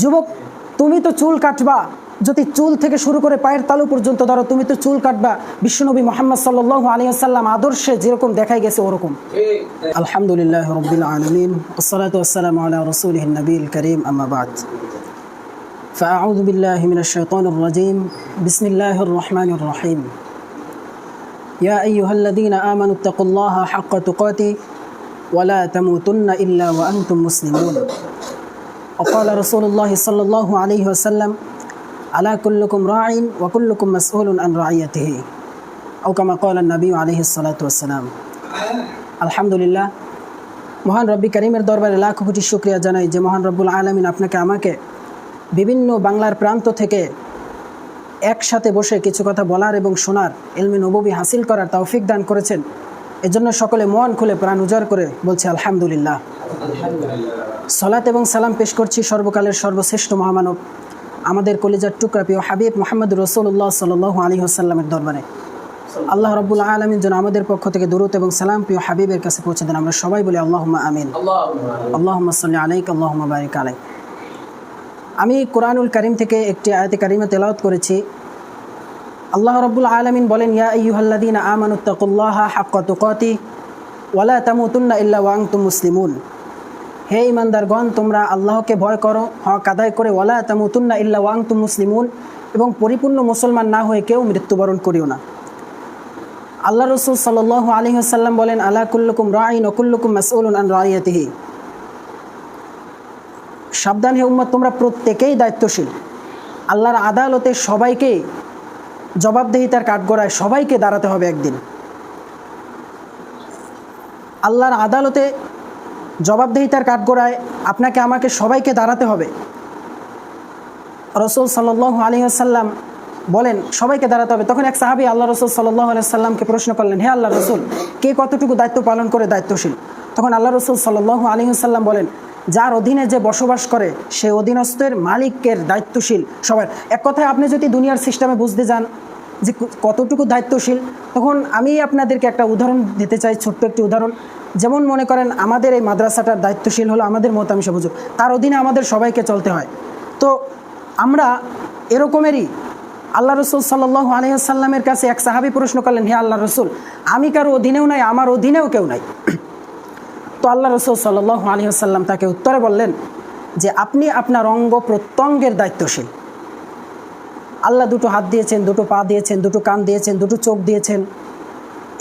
যুবক তুমি তো চুল কাটবা যদি চুল থেকে শুরু করে পায়ের তালু পর্যন্ত ধরো তুমি তো চুল কাটবা বিশ্বনবী মোহাম্মদ সাল্লাহ আলিয়াল্লাম আদর্শে যেরকম দেখাই গেছে ওরকম আলহামদুলিল্লাহ রবিল আলমিন ওসলাত ওসালাম আলা রসুলহ নবীল করিম আমাবাদ فأعوذ بالله من الشيطان الرجيم بسم الله الرحمن الرحيم يا أيها الذين آمنوا اتقوا الله حق تقاته ولا تموتن إلا وأنتم مسلمون وقال رسول الله صلى الله عليه وسلم على كلكم راع وكلكم مسؤول عن رعيته أو كما قال النبي عليه الصلاة والسلام الحمد لله মহান রব্বি করিমের দরবারে লাখ কোটি শুক্রিয়া জানাই যে মহান রব্বুল আলমিন আপনাকে আমাকে বিভিন্ন বাংলার প্রান্ত থেকে একসাথে বসে কিছু কথা বলার এবং শোনার এলমি নববী হাসিল করার তৌফিক দান করেছেন এজন্য সকলে মন খুলে প্রাণ উজাড় করে বলছে আলহামদুলিল্লাহ সলাত এবং সালাম পেশ করছি সর্বকালের সর্বশ্রেষ্ঠ মহামানব, আমাদের কলিজার টুকরা প্রিয় হাবিব মোহাম্মদ রসুল্লাহ সাল আলী আসাল্লামের দরবারে। আল্লাহ রব্বুল আলমিন যেন আমাদের পক্ষ থেকে দূরত এবং সালাম প্রিয় হাবিবের কাছে পৌঁছে দেন। আমরা সবাই বলি আল্লাহ আমিন। আল্লাহ সাল্লি আলাইক আল্লাহ বারিক আলাইক। আমি কোরআনুল করিম থেকে একটি আয়াতে কারিমা তেলাওয়াত করেছি। আল্লাহ রব্বুল আলমিন বলেন, ইয়া ইয়ুহাল্লাদিন আমানুত্তাকুল্লাহ হাক্কা তুকাতি ওয়ালা তামুতুন্না ইল্লা ওয়াংতুম মুসলিমুন। হে ইমানদারগণ তোমরা আল্লাহকে ভয় করো, হক আদায় করে, ওয়ালা তামুতুন্না ইল্লা ওয়াংতুম মুসলিমুন, এবং পরিপূর্ণ মুসলমান না হয়ে কেউ মৃত্যুবরণ করিও না। আল্লাহ রসুল সাল্লাহ আলী আসাল্লাম বলেন আল্লাহ কুল্লুকুম রাইন ওকুল্লুকুম মাসউলুন আন রাইয়াতিহি। সাবধান হে উম্মত, তোমরা প্রত্যেকেই দায়িত্বশীল। আল্লাহর আদালতে সবাইকে জবাবদেহিতার কাঠগড়ায় সবাইকে দাঁড়াতে হবে একদিন। আল্লাহর আদালতে জবাবদেহিতার কাঠগড়ায় আপনাকে আমাকে সবাইকে দাঁড়াতে হবে। রসুল সাল্লাহ আলী আসাল্লাম বলেন, সবাইকে দাঁড়াতে হবে। তখন এক সাহাবি আল্লাহ রসুল সাল্লাহ আলাইসাল্লামকে প্রশ্ন করলেন, হে আল্লাহ রসুল, কে কতটুকু দায়িত্ব পালন করে দায়িত্বশীল? তখন আল্লাহ রসুল সাল্লাহ আলী আসাল্লাম বলেন, যার অধীনে যে বসবাস করে, সে অধীনস্থের মালিকের দায়িত্বশীল সবার। এক কথায় আপনি যদি দুনিয়ার সিস্টেমে বুঝতে যান যে কতটুকু দায়িত্বশীল? তখন আমি আপনাদেরকে একটা উদাহরণ দিতে চাই, ছোট্ট একটি উদাহরণ। যেমন মনে করেন, আমাদের এই মাদ্রাসাটার দায়িত্বশীল হলো আমাদের মতামশ বুঝুক তার অধীনে আমাদের সবাইকে চলতে হয়। তো আমরা এরকমেরই আল্লাহ রসুল সাল্লাহ আলহিহাসাল্লামের কাছে এক সাহাবি প্রশ্ন করলেন, হে আল্লাহ রসুল, আমি কারও অধীনেও নাই, আমার অধীনেও কেউ নাই। তো আল্লাহ রসুল সাল্লাহ আলী আসাল্লাম তাকে উত্তরে বললেন যে, আপনি আপনার অঙ্গ প্রত্যঙ্গের দায়িত্বশীল। আল্লাহ দুটো হাত দিয়েছেন, দুটো পা দিয়েছেন, দুটো কান দিয়েছেন, দুটো চোখ দিয়েছেন।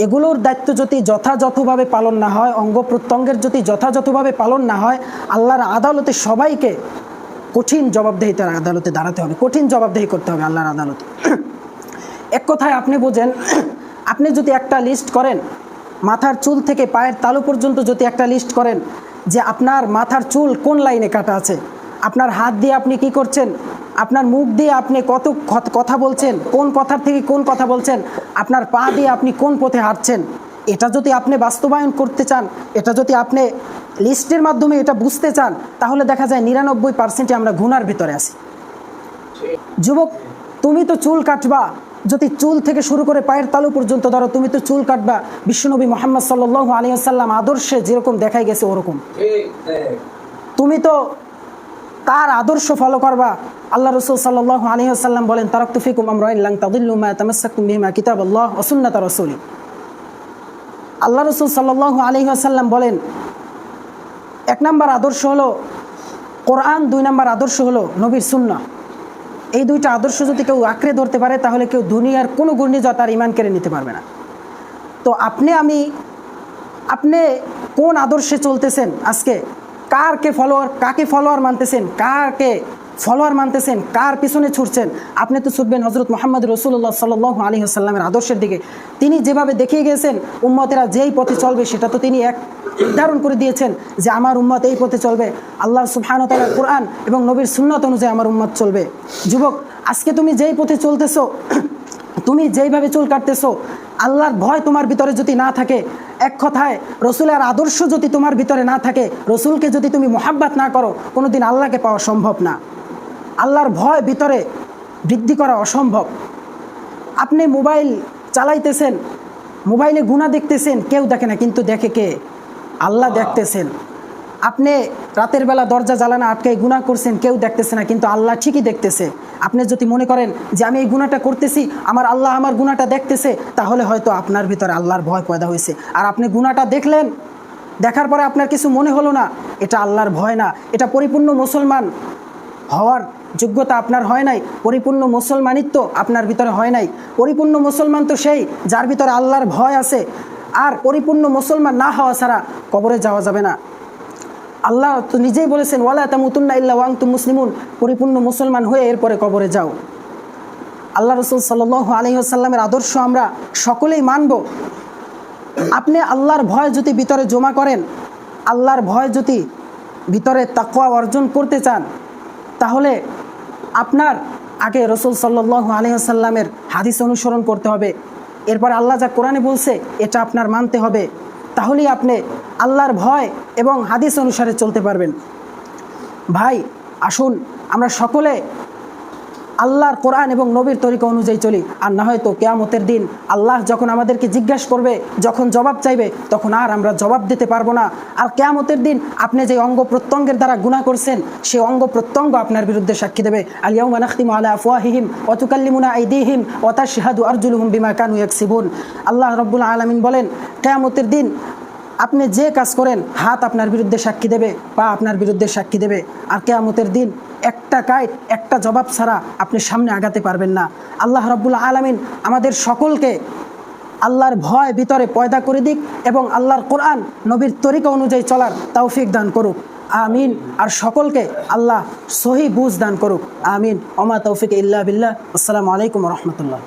এগুলোর দায়িত্ব যদি যথাযথভাবে পালন না হয়, অঙ্গ প্রত্যঙ্গের যদি যথাযথভাবে পালন না হয়, আল্লাহর আদালতে সবাইকে কঠিন জবাবদেহিতার আদালতে দাঁড়াতে হবে। কঠিন জবাবদেহি করতে হবে আল্লাহর আদালতে। এক কথায় আপনি বোঝেন, আপনি যদি একটা লিস্ট করেন, মাথার চুল থেকে পায়ের তালু পর্যন্ত যদি একটা লিস্ট করেন, যে আপনার মাথার চুল কোন লাইনে কাটা আছে, আপনার হাত দিয়ে আপনি কি করছেন আপনার মুখ দিয়ে আপনি কত কথা বলছেন কোন কথার থেকে কোন কথা বলছেন আপনার পা দিয়ে আপনি কোন পথে হাঁটছেন এটা যদি আপনি বাস্তবায়ন করতে চান এটা যদি আপনি লিস্টের মাধ্যমে এটা বুঝতে চান তাহলে দেখা যায় নিরানব্বই পার্সেন্টে আমরা গুনার ভিতরে আছি। যুবক তুমি তো চুল কাটবা যদি চুল থেকে শুরু করে পায়ের তালু পর্যন্ত ধরো তুমি তো চুল কাটবা বিশ্বনবী মোহাম্মদ সাল্লাহ আলিয়াল্লাম আদর্শে যেরকম দেখাই গেছে ওরকম। তুমি তো তার আদর্শ ফলো করবা। আল্লাহ রসুল সাল্লাহ আলিয়াল্লাম বলেন তারক তুফিকুম আমরাইল্লাং তাদিল্লুমা তামাসাকুম বিহিমা কিতাব আল্লাহ অসুন্নাত রসুলি। আল্লাহ রসুল সাল্লাহ আলিহাসাল্লাম বলেন, এক নম্বর আদর্শ হলো, কোরআন দুই নম্বর আদর্শ হলো নবীর সুন্না এই দুইটা আদর্শ যদি কেউ আঁকড়ে ধরতে পারে, তাহলে কেউ দুনিয়ার কোনো ঘূর্ণিঝড় তার ইমান কেড়ে নিতে পারবে না। তো আপনি, আমি, আপনি কোন আদর্শে চলতেছেন আজকে? কারকে ফলোয়ার কাকে ফলোয়ার মানতেছেন? কারকে ফলোয়ার মানতেছেন? কার পিছনে ছুটছেন? আপনি তো ছুটবেন হজরত মোহাম্মদ রসুল্লাহ সাল আলী আসাল্লামের আদর্শের দিকে। তিনি যেভাবে দেখিয়ে গিয়েছেন, উম্মতেরা যেই পথে চলবে, সেটা তো তিনি এক নির্ধারণ করে দিয়েছেন যে আমার উম্মত এই পথে চলবে। আল্লাহ সুফানতাল কোরআন এবং নবীর সুন্নত অনুযায়ী আমার উম্মত চলবে। যুবক, আজকে তুমি যেই পথে চলতেছো, তুমি যেইভাবে চুল কাটতেছো, আল্লাহর ভয় তোমার ভিতরে যদি না থাকে এক কথায়, রসুলের আদর্শ যদি তোমার ভিতরে না থাকে, রসুলকে যদি তুমি মোহাব্বাত না করো কোনো দিন আল্লাহকে পাওয়া সম্ভব না। আল্লাহর ভয় ভিতরে বৃদ্ধি করা অসম্ভব। আপনি মোবাইল চালাইতেছেন, মোবাইলে গুণা দেখতেছেন, কেউ দেখে না, কিন্তু দেখে কে? আল্লাহ দেখতেছেন। আপনি রাতের বেলা দরজা জ্বালানো আটকে গুণা করছেন, কেউ দেখতেছে না, কিন্তু আল্লাহ ঠিকই দেখতেছে। আপনি যদি মনে করেন যে আমি এই গুণাটা করতেছি, আমার আল্লাহ আমার গুণাটা দেখতেছে, তাহলে হয়তো আপনার ভিতরে আল্লাহর ভয় পয়দা হয়েছে। আর আপনি গুণাটা দেখলেন, দেখার পরে আপনার কিছু মনে হলো না, এটা আল্লাহর ভয় না। এটা পরিপূর্ণ মুসলমান হওয়ার যোগ্যতা আপনার হয় নাই, পরিপূর্ণ মুসলমানিত্ব আপনার ভিতরে হয় নাই। পরিপূর্ণ মুসলমান তো সেই, যার ভিতরে আল্লাহর ভয় আছে। আর পরিপূর্ণ মুসলমান না হওয়া ছাড়া কবরে যাওয়া যাবে না। আল্লাহ তো নিজেই বলেছেন, ওয়ালা তামুতুন্না ইল্লা ওয়াং তু মুসলিমুন। পরিপূর্ণ মুসলমান হয়ে এরপরে কবরে যাও। আল্লাহ রসুল সাল আলহিহাসাল্লামের আদর্শ আমরা সকলেই মানব। আপনি আল্লাহর ভয় যদি ভিতরে জমা করেন, আল্লাহর ভয় যদি ভিতরে তাকওয়া অর্জন করতে চান, তাহলে আপনার আগে রসুল সাল্লাহ আলহিহাসাল্লামের হাদিস অনুসরণ করতে হবে। এরপর আল্লাহ যা কোরআনে বলছে, এটা আপনার মানতে হবে। তাহলেই আপনি আল্লাহর ভয় এবং হাদিস অনুসারে চলতে পারবেন। ভাই আসুন আমরা সকলে আল্লাহর কোরআন এবং নবীর তরিকা অনুযায়ী চলি। আর না হয়তো কেয়ামতের দিন আল্লাহ যখন আমাদেরকে জিজ্ঞাসা করবে, যখন জবাব চাইবে, তখন আর আমরা জবাব দিতে পারব না। আর কেয়ামতের দিন আপনি যে অঙ্গ প্রত্যঙ্গের দ্বারা গুণা করছেন, সে অঙ্গ প্রত্যঙ্গ আপনার বিরুদ্ধে সাক্ষী দেবে। আলিয়াউমা নাখতিম আলা আফওয়াহিহিম অতুকাল্লিমুনা আইদিহিম ওয়াতাশহাদু আরজুলুহুম বিমা কানু এক ইয়াকসিবুন। আল্লাহ রব্বুল আলামিন বলেন, কেয়ামতের দিন আপনি যে কাজ করেন, হাত আপনার বিরুদ্ধে সাক্ষী দেবে, পা আপনার বিরুদ্ধে সাক্ষী দেবে। আর কেয়ামতের দিন একটা কায় একটা জবাব ছাড়া আপনি সামনে আগাতে পারবেন না। আল্লাহ রব্বুল্লা আলমিন আমাদের সকলকে আল্লাহর ভয় ভিতরে পয়দা করে দিক এবং আল্লাহর কোরআন নবীর তরিকা অনুযায়ী চলার তৌফিক দান করুক। আমিন। আর সকলকে আল্লাহ সহি বুঝ দান করুক। আমিন। অমা তৌফিক ইল্লা বিল্লাহ। আসসালামু আলাইকুম রহমতুল্লাহ।